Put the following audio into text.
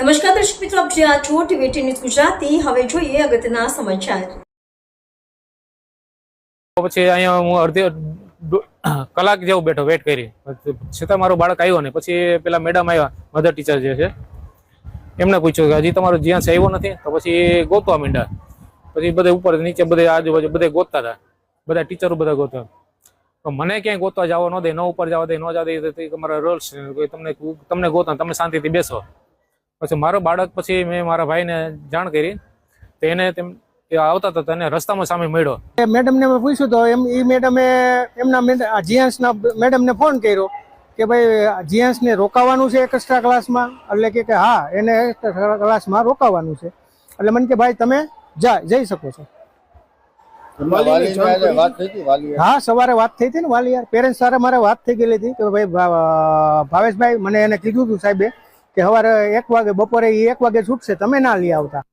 નમસ્કાર દર્શક મિત્રો, આપ જ્યાં છો ટીવી ન્યૂઝ ગુજરાતી. હવે જોઈએ અગત્યના સમાચાર. પછી અહીંયા હું અડધી કલાક જેવું બેઠો વેટ કરી. છતાં મારો બાળક આવ્યો ને પછી પેલા મેડમ આવ્યા મધર ટીચર જે છે. એમને પૂછ્યું કે હજી તમારો જ્યાં આવ્યો નથી, તો પછી ગોતવા માંડ્યા. પછી બધે ઉપર નીચે બધે આજુબાજુ બધે ગોતતા હતા. બધા ટીચરો બધા ગોતવા. તો મને ક્યાંય ગોતવા જવા ન દે, ન ઉપર જવા દે, ન જવા દે તમારા રૂલ્સ તમને તમને ગોતા તમે શાંતિથી બેસો. પછી મારો બાળક પછી મેં મારા ભાઈને જાણ કરી તો એને તેમ એ આવતા હતા તેને રસ્તામાં સામે મળ્યો. મેડમને મેં પૂછ્યું તો એમ એ મેડમે એમના જીએન્સના મેડમને ફોન કર્યો કે ભાઈ જીએન્સને રોકાવાનું છે એક્સ્ટ્રા ક્લાસમાં એટલે કે કે હા એને એક્સ્ટ્રા ક્લાસમાં રોકાવાનું છે. એટલે મને કે ભાઈ તમે જા જઈ શકો છો. હા સવારે વાત થઈ હતી ને વાલી યાર. પેરેન્ટ્સ સાથે મારે વાત થઈ ગયેલી હતી કે ભાઈ ભાવેશભાઈ મને એને કીધું હતું સાહેબે કે સવારે એક વાગે બપોરે એ એક વાગે છૂટશે તમે ના લઈ આવતા.